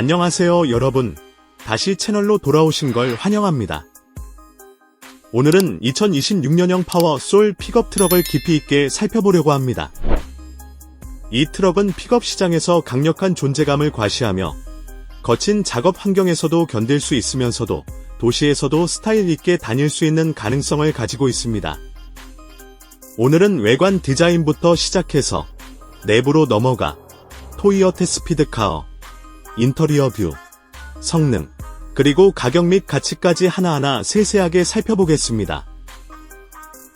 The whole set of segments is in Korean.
안녕하세요 여러분. 다시 채널로 돌아오신 걸 환영합니다. 오늘은 2026년형 파워 솔 픽업 트럭을 깊이 있게 살펴보려고 합니다. 이 트럭은 픽업 시장에서 강력한 존재감을 과시하며 거친 작업 환경에서도 견딜 수 있으면서도 도시에서도 스타일 있게 다닐 수 있는 가능성을 가지고 있습니다. 오늘은 외관 디자인부터 시작해서 내부로 넘어가 토이어 테 스피드카어, 인터리어 뷰, 성능, 그리고 가격 및 가치까지 하나하나 세세하게 살펴보겠습니다.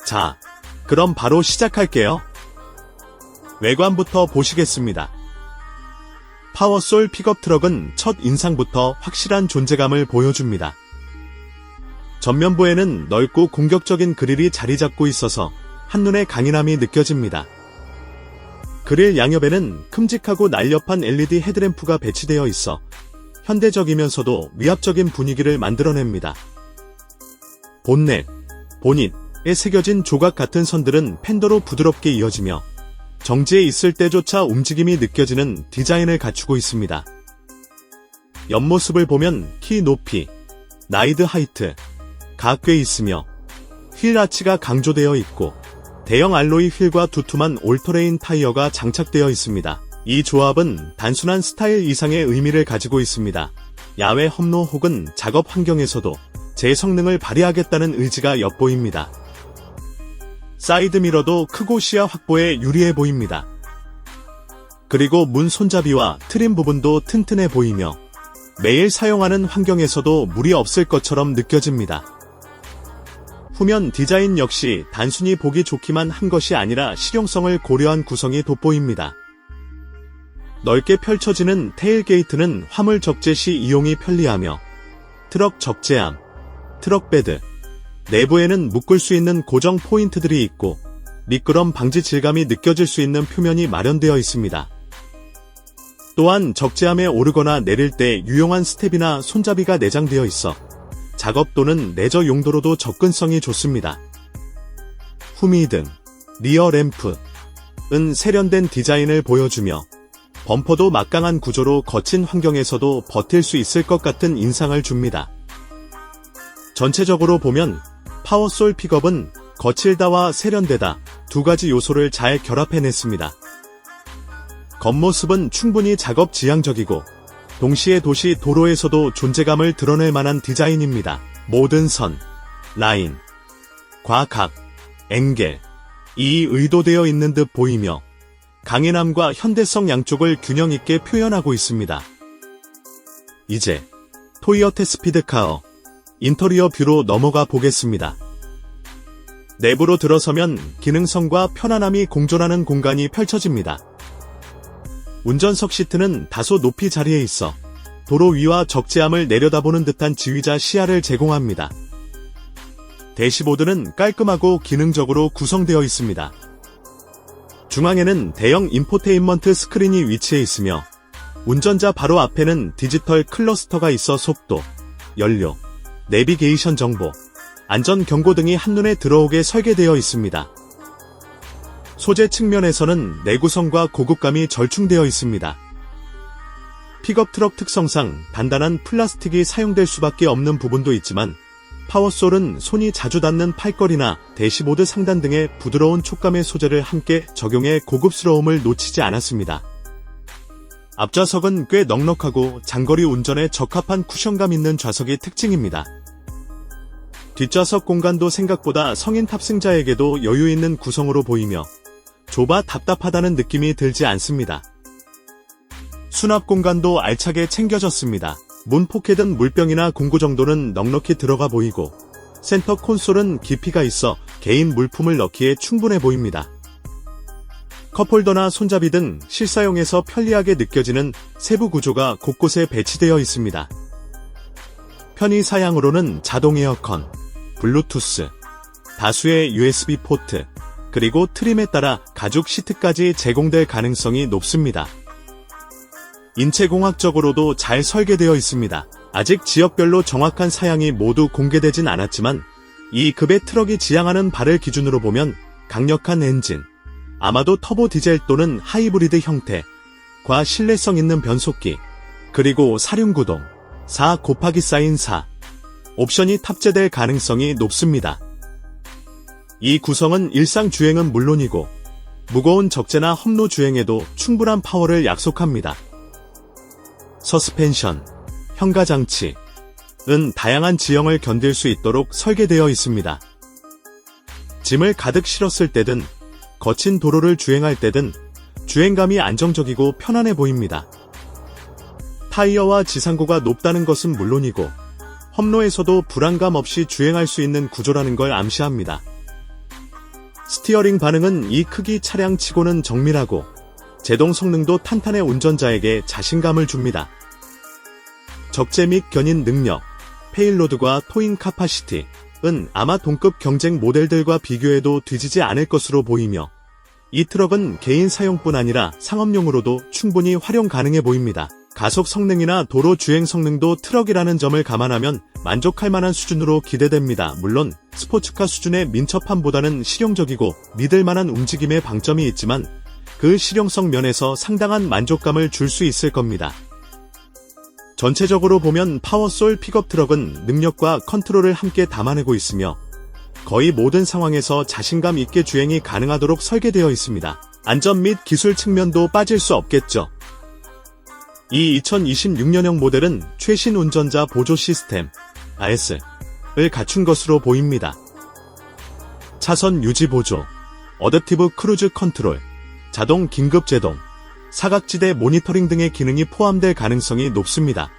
자, 그럼 바로 시작할게요. 외관부터 보시겠습니다. 파워솔 픽업 트럭은 첫 인상부터 확실한 존재감을 보여줍니다. 전면부에는 넓고 공격적인 그릴이 자리 잡고 있어서 한눈에 강인함이 느껴집니다. 그릴 양옆에는 큼직하고 날렵한 LED 헤드램프가 배치되어 있어 현대적이면서도 위압적인 분위기를 만들어냅니다. 본넷, 보닛에 새겨진 조각 같은 선들은 팬더로 부드럽게 이어지며 정지에 있을 때조차 움직임이 느껴지는 디자인을 갖추고 있습니다. 옆모습을 보면 키 높이, 나이드 하이트, 가꽤 있으며 휠 아치가 강조되어 있고 대형 알로이 휠과 두툼한 올터레인 타이어가 장착되어 있습니다. 이 조합은 단순한 스타일 이상의 의미를 가지고 있습니다. 야외 험로 혹은 작업 환경에서도 제 성능을 발휘하겠다는 의지가 엿보입니다. 사이드 미러도 크고 시야 확보에 유리해 보입니다. 그리고 문 손잡이와 트림 부분도 튼튼해 보이며 매일 사용하는 환경에서도 무리 없을 것처럼 느껴집니다. 후면 디자인 역시 단순히 보기 좋기만 한 것이 아니라 실용성을 고려한 구성이 돋보입니다. 넓게 펼쳐지는 테일게이트는 화물 적재 시 이용이 편리하며 트럭 적재함, 트럭 베드, 내부에는 묶을 수 있는 고정 포인트들이 있고 미끄럼 방지 질감이 느껴질 수 있는 표면이 마련되어 있습니다. 또한 적재함에 오르거나 내릴 때 유용한 스텝이나 손잡이가 내장되어 있어 작업 또는 레저 용도로도 접근성이 좋습니다. 후미 등, 리어 램프은 세련된 디자인을 보여주며 범퍼도 막강한 구조로 거친 환경에서도 버틸 수 있을 것 같은 인상을 줍니다. 전체적으로 보면 파워솔 픽업은 거칠다와 세련되다 두 가지 요소를 잘 결합해냈습니다. 겉모습은 충분히 작업 지향적이고 동시에 도시 도로에서도 존재감을 드러낼 만한 디자인입니다. 모든 선, 라인, 과각, 앵겔, 이 의도되어 있는 듯 보이며 강인함과 현대성 양쪽을 균형 있게 표현하고 있습니다. 이제 토이어테 스피드카어 인터리어 뷰로 넘어가 보겠습니다. 내부로 들어서면 기능성과 편안함이 공존하는 공간이 펼쳐집니다. 운전석 시트는 다소 높이 자리에 있어 도로 위와 적재함을 내려다보는 듯한 지휘자 시야를 제공합니다. 대시보드는 깔끔하고 기능적으로 구성되어 있습니다. 중앙에는 대형 인포테인먼트 스크린이 위치해 있으며 운전자 바로 앞에는 디지털 클러스터가 있어 속도, 연료, 내비게이션 정보, 안전 경고 등이 한눈에 들어오게 설계되어 있습니다. 소재 측면에서는 내구성과 고급감이 절충되어 있습니다. 픽업 트럭 특성상 단단한 플라스틱이 사용될 수밖에 없는 부분도 있지만 파워솔은 손이 자주 닿는 팔걸이나 대시보드 상단 등의 부드러운 촉감의 소재를 함께 적용해 고급스러움을 놓치지 않았습니다. 앞좌석은 꽤 넉넉하고 장거리 운전에 적합한 쿠션감 있는 좌석이 특징입니다. 뒷좌석 공간도 생각보다 성인 탑승자에게도 여유 있는 구성으로 보이며 좁아 답답하다는 느낌이 들지 않습니다. 수납 공간도 알차게 챙겨졌습니다. 문 포켓은 물병이나 공구 정도는 넉넉히 들어가 보이고 센터 콘솔은 깊이가 있어 개인 물품을 넣기에 충분해 보입니다. 컵홀더나 손잡이 등 실사용에서 편리하게 느껴지는 세부 구조가 곳곳에 배치되어 있습니다. 편의 사양으로는 자동 에어컨, 블루투스, 다수의 USB 포트, 그리고 트림에 따라 가죽 시트까지 제공될 가능성이 높습니다. 인체공학적으로도 잘 설계되어 있습니다. 아직 지역별로 정확한 사양이 모두 공개되진 않았지만 이 급의 트럭이 지향하는 바를 기준으로 보면 강력한 엔진, 아마도 터보 디젤 또는 하이브리드 형태, 과 신뢰성 있는 변속기, 그리고 사륜구동 4 곱하기 사인 4 옵션이 탑재될 가능성이 높습니다. 이 구성은 일상 주행은 물론이고 무거운 적재나 험로 주행에도 충분한 파워를 약속합니다. 서스펜션, 현가 장치, 은 다양한 지형을 견딜 수 있도록 설계되어 있습니다. 짐을 가득 실었을 때든 거친 도로를 주행할 때든 주행감이 안정적이고 편안해 보입니다. 타이어와 지상고가 높다는 것은 물론이고 험로에서도 불안감 없이 주행할 수 있는 구조라는 걸 암시합니다. 스티어링 반응은 이 크기 차량치고는 정밀하고 제동 성능도 탄탄해 운전자에게 자신감을 줍니다. 적재 및 견인 능력, 페일로드과 토잉 카파시티, 은 아마 동급 경쟁 모델들과 비교해도 뒤지지 않을 것으로 보이며 이 트럭은 개인 사용뿐 아니라 상업용으로도 충분히 활용 가능해 보입니다. 가속 성능이나 도로 주행 성능도 트럭이라는 점을 감안하면 만족할 만한 수준으로 기대됩니다. 물론 스포츠카 수준의 민첩함보다는 실용적이고 믿을 만한 움직임의 방점이 있지만 그 실용성 면에서 상당한 만족감을 줄 수 있을 겁니다. 전체적으로 보면 파워솔 픽업 트럭은 능력과 컨트롤을 함께 담아내고 있으며 거의 모든 상황에서 자신감 있게 주행이 가능하도록 설계되어 있습니다. 안전 및 기술 측면도 빠질 수 없겠죠. 이 2026년형 모델은 최신 운전자 보조 시스템 RS를 갖춘 것으로 보입니다. 차선 유지 보조, 어댑티브 크루즈 컨트롤, 자동 긴급 제동, 사각지대 모니터링 등의 기능이 포함될 가능성이 높습니다.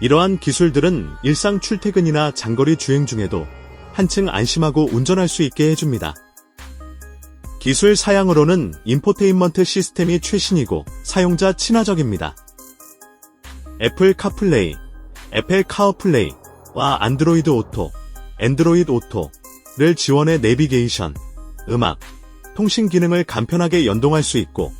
이러한 기술들은 일상 출퇴근이나 장거리 주행 중에도 한층 안심하고 운전할 수 있게 해줍니다. 기술 사양으로는 인포테인먼트 시스템이 최신이고 사용자 친화적입니다. 애플 카플레이, 애플 카어플레이와 안드로이드 오토, 앤드로이드 오토를 지원해 내비게이션, 음악, 통신 기능을 간편하게 연동할 수 있고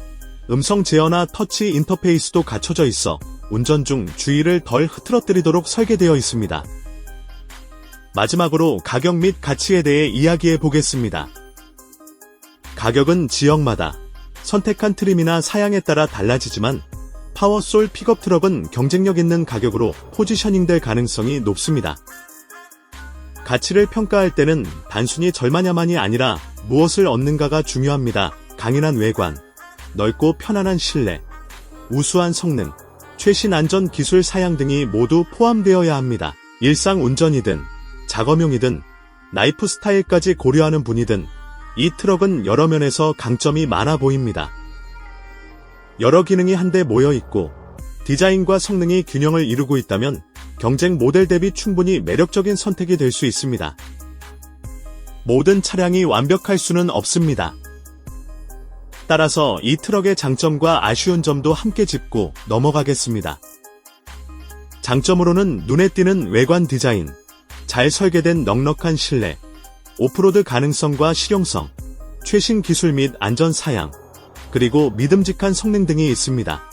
음성 제어나 터치 인터페이스도 갖춰져 있어 운전 중 주의를 덜 흐트러뜨리도록 설계되어 있습니다. 마지막으로 가격 및 가치에 대해 이야기해 보겠습니다. 가격은 지역마다 선택한 트림이나 사양에 따라 달라지지만 파워솔 픽업 트럭은 경쟁력 있는 가격으로 포지셔닝될 가능성이 높습니다. 가치를 평가할 때는 단순히 절마냐만이 아니라 무엇을 얻는가가 중요합니다. 강인한 외관, 넓고 편안한 실내, 우수한 성능, 최신 안전 기술 사양 등이 모두 포함되어야 합니다. 일상 운전이든 작업용이든 라이프 스타일까지 고려하는 분이든 이 트럭은 여러 면에서 강점이 많아 보입니다. 여러 기능이 한데 모여 있고 디자인과 성능이 균형을 이루고 있다면 경쟁 모델 대비 충분히 매력적인 선택이 될 수 있습니다. 모든 차량이 완벽할 수는 없습니다. 따라서 이 트럭의 장점과 아쉬운 점도 함께 짚고 넘어가겠습니다. 장점으로는 눈에 띄는 외관 디자인, 잘 설계된 넉넉한 실내, 오프로드 가능성과 실용성, 최신 기술 및 안전 사양, 그리고 믿음직한 성능 등이 있습니다.